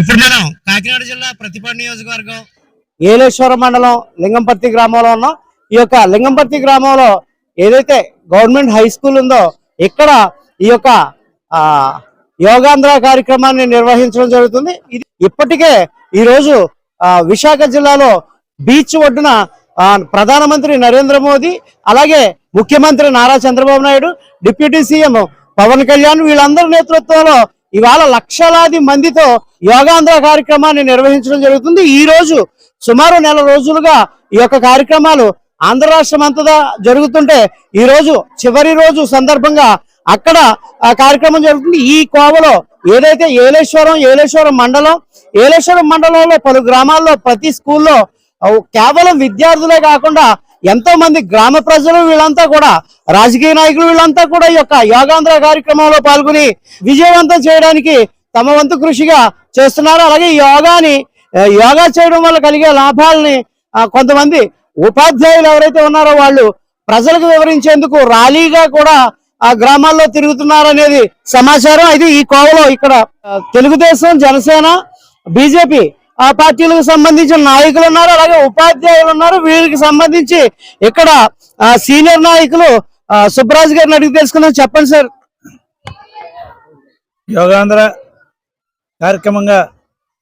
ఇప్పుడు మనం కాకినాడ జిల్లా ప్రతిపాడు నియోజకవర్గం ఏలేశ్వరం మండలం లింగంపర్తి గ్రామంలో ఉన్నాం. ఈ యొక్క లింగంపర్తి గ్రామంలో ఏదైతే గవర్నమెంట్ హై స్కూల్ ఉందో ఇక్కడ ఈ యొక్క యోగాంధ్ర కార్యక్రమాన్ని నిర్వహించడం జరుగుతుంది. ఇది ఇప్పటికే ఈరోజు విశాఖ జిల్లాలో బీచ్ ఒడ్డున ప్రధానమంత్రి నరేంద్ర మోదీ అలాగే ముఖ్యమంత్రి నారా చంద్రబాబు నాయుడు డిప్యూటీ సీఎం పవన్ కళ్యాణ్ వీళ్ళందరి నేతృత్వంలో ఇవాళ లక్షలాది మందితో యోగాంధ్ర కార్యక్రమాన్ని నిర్వహించడం జరుగుతుంది. ఈ రోజు సుమారు నెల రోజులుగా ఈ యొక్క కార్యక్రమాలు ఆంధ్ర రాష్ట్రం అంతటా జరుగుతుంటే ఈ రోజు చివరి రోజు సందర్భంగా అక్కడ ఆ కార్యక్రమం జరుగుతుంది. ఈ కోవలో ఏదైతే ఏలేశ్వరం ఏలేశ్వరం మండలం ఏలేశ్వరం మండలంలో పలు గ్రామాల్లో ప్రతి స్కూల్లో కేవలం విద్యార్థులే కాకుండా ఎంతో మంది గ్రామ ప్రజలు వీళ్ళంతా కూడా రాజకీయ నాయకులు వీళ్ళంతా కూడా ఈ యొక్క యోగాంధ్ర కార్యక్రమంలో పాల్గొని విజయవంతం చేయడానికి తమ వంతు కృషిగా చేస్తున్నారు. అలాగే యోగాని యోగా చేయడం వల్ల కలిగే లాభాలని కొంతమంది ఉపాధ్యాయులు ఎవరైతే ఉన్నారో వాళ్ళు ప్రజలకు వివరించేందుకు ర్యాలీగా కూడా ఆ గ్రామాల్లో తిరుగుతున్నారనేది సమాచారం. అయితే ఈ కోవలో ఇక్కడ తెలుగుదేశం జనసేన బీజేపీ ఆ పార్టీలకు సంబంధించిన నాయకులు ఉన్నారు అలాగే ఉపాధ్యాయులు ఉన్నారు. వీరికి సంబంధించి ఇక్కడ ఆ, సీనియర్ నాయకులు ఆ, సుబ్బరాజు గారిని అడిగి తెలుసుకుందాం. చెప్పండి సార్. యోగాంధ్ర కార్యక్రమంగా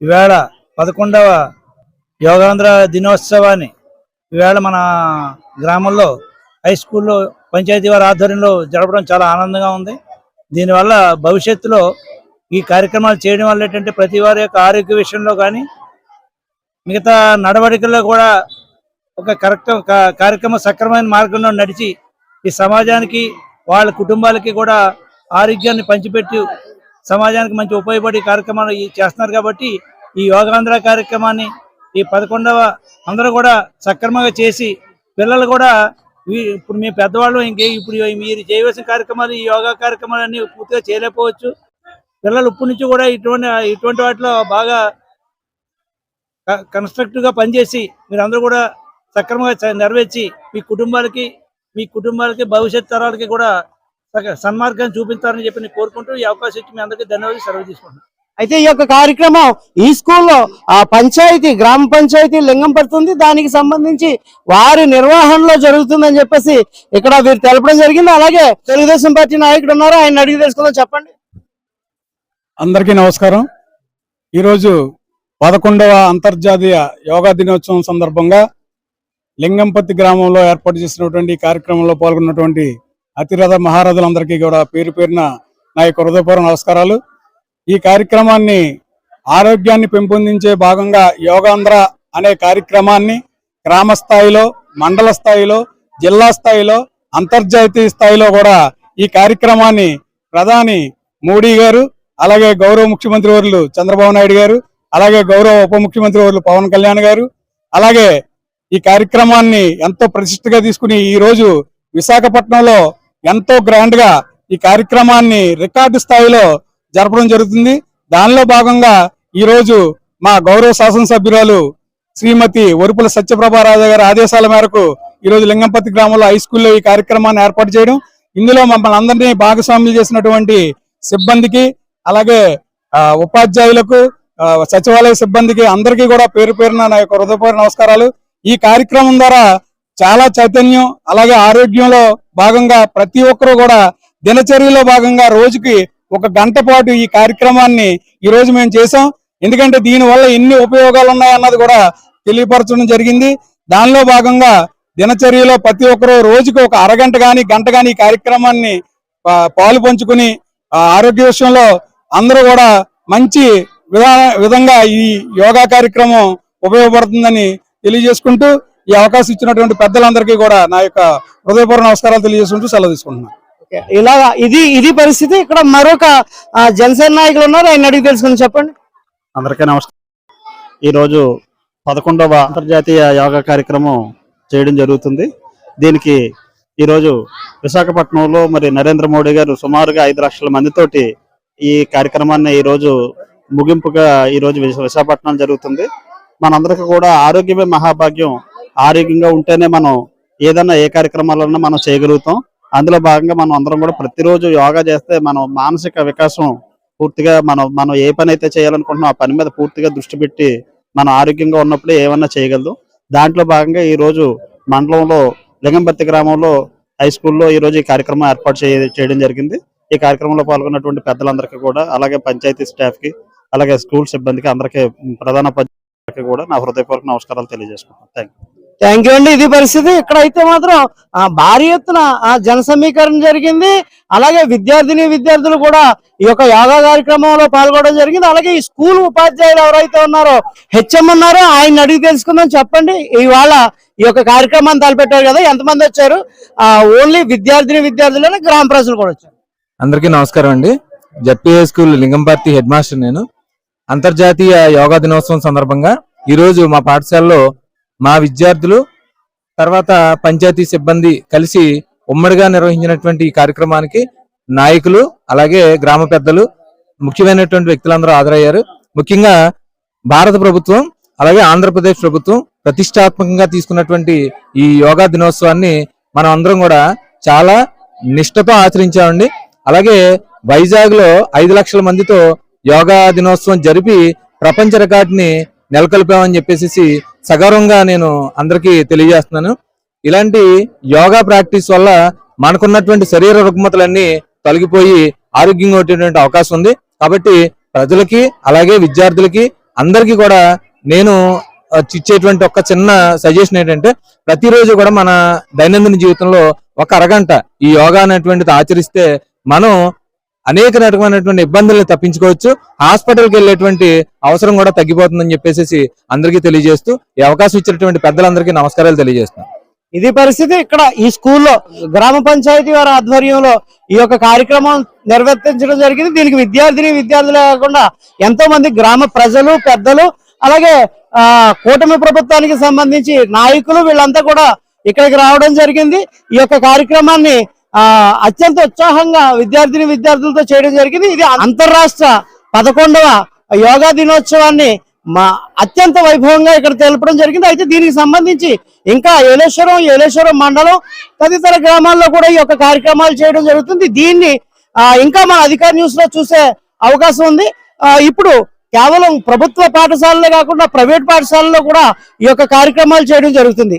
ఈవేళ పదకొండవ యోగాంధ్ర దినోత్సవాన్ని ఈవేళ మన గ్రామంలో హై స్కూల్లో పంచాయతీ వారి ఆధ్వర్యంలో జరపడం చాలా ఆనందంగా ఉంది. దీనివల్ల భవిష్యత్తులో ఈ కార్యక్రమాలు చేయడం వల్ల ఏంటంటే ప్రతి వారి యొక్క ఆరోగ్య విషయంలో కానీ మిగతా నడవడికల్లో కూడా ఒక కరెక్ట్ కార్యక్రమ సక్రమైన మార్గంలో నడిచి ఈ సమాజానికి వాళ్ళ కుటుంబాలకి కూడా ఆరోగ్యాన్ని పంచిపెట్టి సమాజానికి మంచి ఉపయోగపడే కార్యక్రమాలు చేస్తున్నారు కాబట్టి ఈ యోగాంధ్ర కార్యక్రమాన్ని ఈ పదకొండవ అందరూ కూడా సక్రమంగా చేసి పిల్లలు కూడా ఇప్పుడు మీ పెద్దవాళ్ళు ఇంకే ఇప్పుడు మీరు చేయవలసిన కార్యక్రమాలు ఈ యోగా కార్యక్రమాన్ని పూర్తిగా చేయలేకపోవచ్చు. పిల్లలు ఇప్పటి నుంచి కూడా ఇటువంటి ఇటువంటి వాటిలో బాగా కన్స్ట్రక్టివ్గా పనిచేసి మీరు అందరూ కూడా సక్రమంగా నెరవేర్చి మీ కుటుంబాలకి మీ కుటుంబాలకి భవిష్యత్ తరాలకి కూడా సన్మార్గాన్ని చూపిస్తారని చెప్పి నేను కోరుకుంటూ ఈ అవకాశం ఇచ్చి మీ అందరికీ ధన్యవాదాలు సెలవు తీసుకుంటున్నాను. అయితే ఈ యొక్క కార్యక్రమం ఈ స్కూల్లో ఆ పంచాయతీ గ్రామ పంచాయతీ లింగం పడుతుంది. దానికి సంబంధించి వారి నిర్వహణలో జరుగుతుందని చెప్పేసి ఇక్కడ వీరు తెలపడం జరిగింది. అలాగే తెలుగుదేశం పార్టీ నాయకుడు ఉన్నారు. ఆయన అడిగి తెలుసుకుందాం. చెప్పండి. అందరికీ నమస్కారం. ఈరోజు పదకొండవ అంతర్జాతీయ యోగా దినోత్సవం సందర్భంగా లింగంపతి గ్రామంలో ఏర్పాటు చేసినటువంటి ఈ కార్యక్రమంలో పాల్గొన్నటువంటి అతిరథ మహారథులందరికీ కూడా పేరు పేరున నా యొక్క హృదయపూర్వ నమస్కారాలు. ఈ కార్యక్రమాన్ని ఆరోగ్యాన్ని పెంపొందించే భాగంగా యోగాంధ్ర అనే కార్యక్రమాన్ని గ్రామ స్థాయిలో మండల స్థాయిలో జిల్లా స్థాయిలో అంతర్జాతీయ స్థాయిలో కూడా ఈ కార్యక్రమాన్ని ప్రధాని మోడీ గారు అలాగే గౌరవ ముఖ్యమంత్రి వర్లు చంద్రబాబు నాయుడు గారు అలాగే గౌరవ ఉప ముఖ్యమంత్రి వర్లు పవన్ కళ్యాణ్ గారు అలాగే ఈ కార్యక్రమాన్ని ఎంతో ప్రతిష్టగా తీసుకుని ఈ రోజు విశాఖపట్నంలో ఎంతో గ్రాండ్గా ఈ కార్యక్రమాన్ని రికార్డు స్థాయిలో జరపడం జరుగుతుంది. దానిలో భాగంగా ఈరోజు మా గౌరవ శాసనసభ్యురాలు శ్రీమతి ఒరుపుల సత్యప్రభారాజ గారి ఆదేశాల మేరకు ఈ రోజు లింగంపతి గ్రామంలో హై స్కూల్లో ఈ కార్యక్రమాన్ని ఏర్పాటు చేయడం. ఇందులో మమ్మల్ని అందరినీ భాగస్వామ్యం చేసినటువంటి సిబ్బందికి అలాగే ఉపాధ్యాయులకు సచివాలయ సిబ్బందికి అందరికీ కూడా పేరు పేరున నా యొక్క హృదయపూర్వ నమస్కారాలు. ఈ కార్యక్రమం ద్వారా చాలా చైతన్యం అలాగే ఆరోగ్యంలో భాగంగా ప్రతి ఒక్కరూ కూడా దినచర్యలో భాగంగా రోజుకి ఒక గంట పాటు ఈ కార్యక్రమాన్ని ఈ రోజు మేము చేసాం ఎందుకంటే దీని వల్ల ఎన్ని ఉపయోగాలు ఉన్నాయన్నది కూడా తెలియపరచడం జరిగింది. దానిలో భాగంగా దినచర్యలో ప్రతి ఒక్కరూ రోజుకి ఒక అరగంట కానీ గంట కానీ ఈ కార్యక్రమాన్ని పాలు పంచుకుని ఆ, ఆరోగ్య విషయంలో అందరూ కూడా మంచి విధంగా ఈ యోగా కార్యక్రమం ఉపయోగపడుతుందని తెలియజేసుకుంటూ ఈ అవకాశం ఇచ్చినటువంటి పెద్దలందరికీ కూడా నా యొక్క హృదయపూర్వ నమస్కారాలు తెలియజేసుకుంటూ సెలవు తీసుకుంటున్నాను ఓకే, ఇలాగా ఇది ఇది పరిస్థితి. ఇక్కడ మరొక జనసేన నాయకులు ఉన్నారు. ఆయన అడిగి తెలుసుకుందాం చెప్పండి. అందరికీ నమస్కారం. ఈరోజు పదకొండవ అంతర్జాతీయ యోగా కార్యక్రమం చేయడం జరుగుతుంది. దీనికి ఈరోజు విశాఖపట్నంలో మరి నరేంద్ర మోడీ గారు సుమారుగా ఐదు లక్షల మందితోటి ఈ కార్యక్రమాన్ని ఈరోజు ముగింపుగా ఈరోజు విశాఖపట్నం జరుగుతుంది. మనందరికీ కూడా ఆరోగ్యమే మహాభాగ్యం. ఆరోగ్యంగా ఉంటేనే మనం ఏదన్నా ఏ కార్యక్రమాలన్నా మనం చేయగలుగుతాం. అందులో భాగంగా మనం అందరం కూడా ప్రతిరోజు యోగా చేస్తే మనం మానసిక వికాసం పూర్తిగా మనం మనం ఏ పని అయితే చేయాలనుకుంటున్నాం ఆ పని మీద పూర్తిగా దృష్టి పెట్టి మనం ఆరోగ్యంగా ఉన్నప్పుడే ఏమన్నా చేయగలదు. దాంట్లో భాగంగా ఈ రోజు మండలంలో లింగంపర్తి గ్రామంలో హై స్కూల్లో ఈ రోజు ఈ కార్యక్రమం ఏర్పాటు చేయ- చేయడం జరిగింది. ఈ కార్యక్రమంలో పాల్గొన్నటువంటి పెద్దలందరికీ కూడా అలాగే పంచాయతీ స్టాఫ్కి అలాగే స్కూల్ సిబ్బందికి అందరికీ ప్రధాన ఉపాధ్యాయులకి కూడా నా హృదయపూర్వక నమస్కారాలు తెలియజేసుకుంటాను థ్యాంక్ థ్యాంక్ యూ అండి. ఇది పరిస్థితి. ఇక్కడ అయితే మాత్రం ఆ, భారీ ఎత్తున ఆ, జన సమీకరణ జరిగింది. అలాగే విద్యార్థిని విద్యార్థులు కూడా ఈ యొక్క యోగా కార్యక్రమంలో పాల్గొనడం జరిగింది. అలాగే ఈ స్కూల్ ఉపాధ్యాయులు ఎవరైతే ఉన్నారో హెచ్ఎం ఉన్నారో ఆయన అడిగి తెలుసుకుందాం. చెప్పండి. ఇవాళ ఈ యొక్క కార్యక్రమాన్ని తలపెట్టారు కదా ఎంతమంది వచ్చారు? ఓన్లీ విద్యార్థిని విద్యార్థులు గ్రామ ప్రజలు కూడా వచ్చారు. అందరికీ నమస్కారం అండి. ZPA school Lingamparthi head master నేను. అంతర్జాతీయ యోగా దినోత్సవం సందర్భంగా ఈరోజు మా పాఠశాలలో మా విద్యార్థులు తర్వాత పంచాయతీ సిబ్బంది కలిసి ఉమ్మడిగా నిర్వహించినటువంటి ఈ కార్యక్రమానికి నాయకులు అలాగే గ్రామ పెద్దలు ముఖ్యమైనటువంటి వ్యక్తులందరూ హాజరయ్యారు. ముఖ్యంగా భారత ప్రభుత్వం అలాగే ఆంధ్రప్రదేశ్ ప్రభుత్వం ప్రతిష్టాత్మకంగా తీసుకున్నటువంటి ఈ యోగా దినోత్సవాన్ని మనం అందరం కూడా చాలా నిష్టతో ఆచరించామండి. అలాగే వైజాగ్లో ఐదు లక్షల మందితో యోగా దినోత్సవం జరిపి ప్రపంచ రికార్డుని నెలకొల్పామని చెప్పేసి సగర్వంగా నేను అందరికీ తెలియజేస్తున్నాను. ఇలాంటి యోగా ప్రాక్టీస్ వల్ల మనకున్నటువంటి శరీర రుగ్మతలన్నీ తొలగిపోయి ఆరోగ్యంగా ఉండేటువంటి అవకాశం ఉంది. కాబట్టి ప్రజలకి అలాగే విద్యార్థులకి అందరికీ కూడా నేను ఇచ్చేటువంటి ఒక చిన్న సజెషన్ ఏంటంటే ప్రతిరోజు కూడా మన దైనందిన జీవితంలో ఒక అరగంట ఈ యోగా అనేటువంటిది ఆచరిస్తే మనం అనేక రకమైనటువంటి ఇబ్బందుల్ని తప్పించుకోవచ్చు. హాస్పిటల్కి వెళ్ళేటువంటి అవసరం కూడా తగ్గిపోతుందని చెప్పేసి అందరికీ తెలియజేస్తూ ఈ అవకాశం ఇచ్చినటువంటి పెద్దలందరికీ నమస్కారాలు తెలియజేస్తున్నాను. ఇది పరిస్థితి ఇక్కడ ఈ స్కూల్లో గ్రామ పంచాయతీ వారి ఆధ్వర్యంలో ఈ యొక్క కార్యక్రమం నిర్వర్తించడం జరిగింది. దీనికి విద్యార్థిని విద్యార్థులే కాకుండా ఎంతో మంది గ్రామ ప్రజలు పెద్దలు అలాగే ఆ కూటమి ప్రభుత్వానికి సంబంధించి నాయకులు వీళ్ళంతా కూడా ఇక్కడికి రావడం జరిగింది. ఈ యొక్క కార్యక్రమాన్ని అత్యంత ఉత్సాహంగా విద్యార్థిని విద్యార్థులతో చేయడం జరిగింది. ఇది అంతర్రాష్ట్ర పదకొండవ యోగా దినోత్సవాన్ని మా అత్యంత వైభవంగా ఇక్కడ తెలపడం జరిగింది. అయితే దీనికి సంబంధించి ఇంకా ఏలేశ్వరం ఏలేశ్వరం మండలం తదితర గ్రామాల్లో కూడా ఈ యొక్క కార్యక్రమాలు చేయడం జరుగుతుంది. దీన్ని ఇంకా మన అధికార న్యూస్లో చూసే అవకాశం ఉంది. ఇప్పుడు కేవలం ప్రభుత్వ పాఠశాలలే కాకుండా ప్రైవేట్ పాఠశాలలో కూడా ఈ యొక్క కార్యక్రమాలు చేయడం జరుగుతుంది.